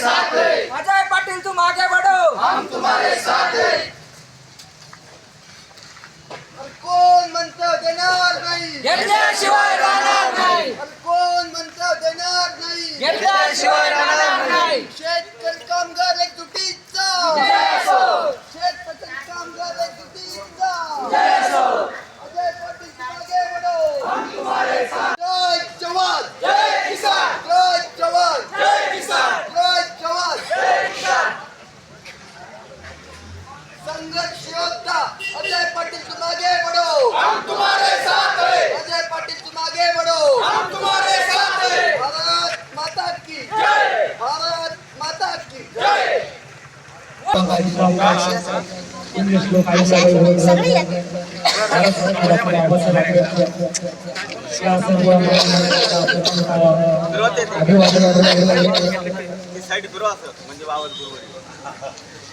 साथ है अजय पाटिल तुम आगे बढ़ो हम तुम्हारे साथ है और कौन देणार नाही शिवाय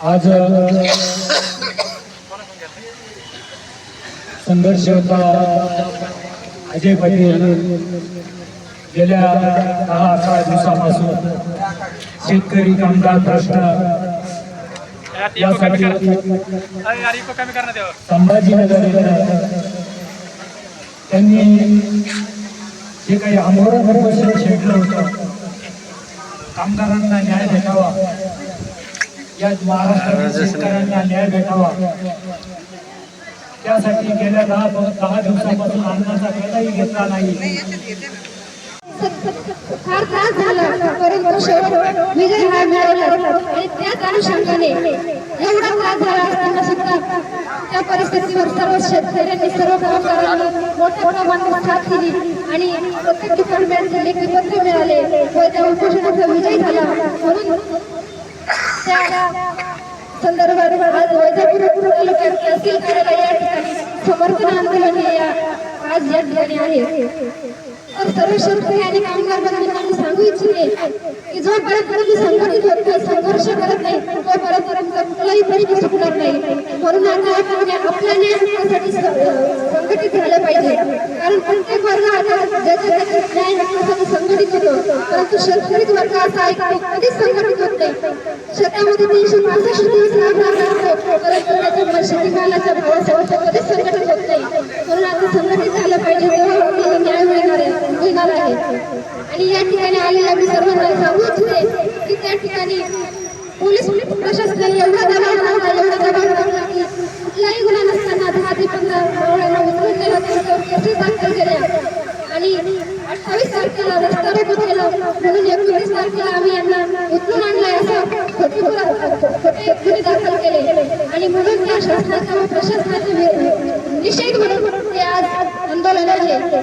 आज संघर्ष होता. अजय पाटील गेल्या दहा अकरा दिवसापासून शेतकरी कामगार प्रश्न संभाजीनगर येथे त्यांनी जे काही आंदोलन उपोषण छेडलं होतं. कामगारांना न्याय भेटावा. या महाराष्ट्रातील शेतकऱ्यांना न्याय भेटावा. त्यासाठी गेल्या दहा दहा दिवसापासून अन्नाचा पेटाही घेतला नाही. विजय हा मिळवला आणि त्याच अनुषंगाने एवढा त्रास झाला असताना सुद्धा त्या परिस्थितीवर सर्व शेतकऱ्यांनी सर्व कामगारांनी मोठ्या प्रमाणात साथ दिली आणि प्रत्येक डिपार्टमेंटचे लेखी पत्र मिळाले व त्या उपोषणाचा विजय झाला म्हणून त्या संदर्भात आज वैजापूर तालुक्यात तहसील कार्यालय या ठिकाणी समर्थन आंदोलन हे आज या ठिकाणी आहे. तर सर्व शेतकरी आणि कामगार बंधूंना सांगू इच्छिते की जोपर्यंत तुम्ही संघटित होत नाही संघर्ष करत नाही तोपर्यंत तुमचा कुठलाही तरी सुटणार नाही. म्हणून आता आपण या- आपल्या न्याय संघटित झालं पाहिजे. कारण प्रत्येक वर्ग आता ज्याच्या न्याय हक्कासाठी संघटित होतो परंतु शेतकरीच वर्ग असा आहे की कधीच संघटित होत नाही. शेतामध्ये तीनशे पासष्ट दिवस लागणार असतो परंतु त्याच्या शेतीमालाच्या भावासोबत तो कधीच संघटित होत नाही. म्हणून आता संघटित आणि या ठिकाणी आलेल्या मी सर्वांना सांगू इच्छिते की त्या ठिकाणी पोलीस प्रशासनाने एवढा दबाव लावला एवढा दबाव लावला की कुठलाही गुन्हा नसताना दहा ते पंधरा वेळा उचलून नेला त्यांच्यावर केसेस दाखल केल्या. आणि अठ्ठावीस तारखेला रस्ता रोको केला म्हणून एकोणतीस तारखेला आम्ही यांना उचलून आणलाय असं खोटे गुन्हे दाखल केले. आणि म्हणून त्या शासनाचा व प्रशासनाचा निषेध म्हणून ते आज आंदोलन आहे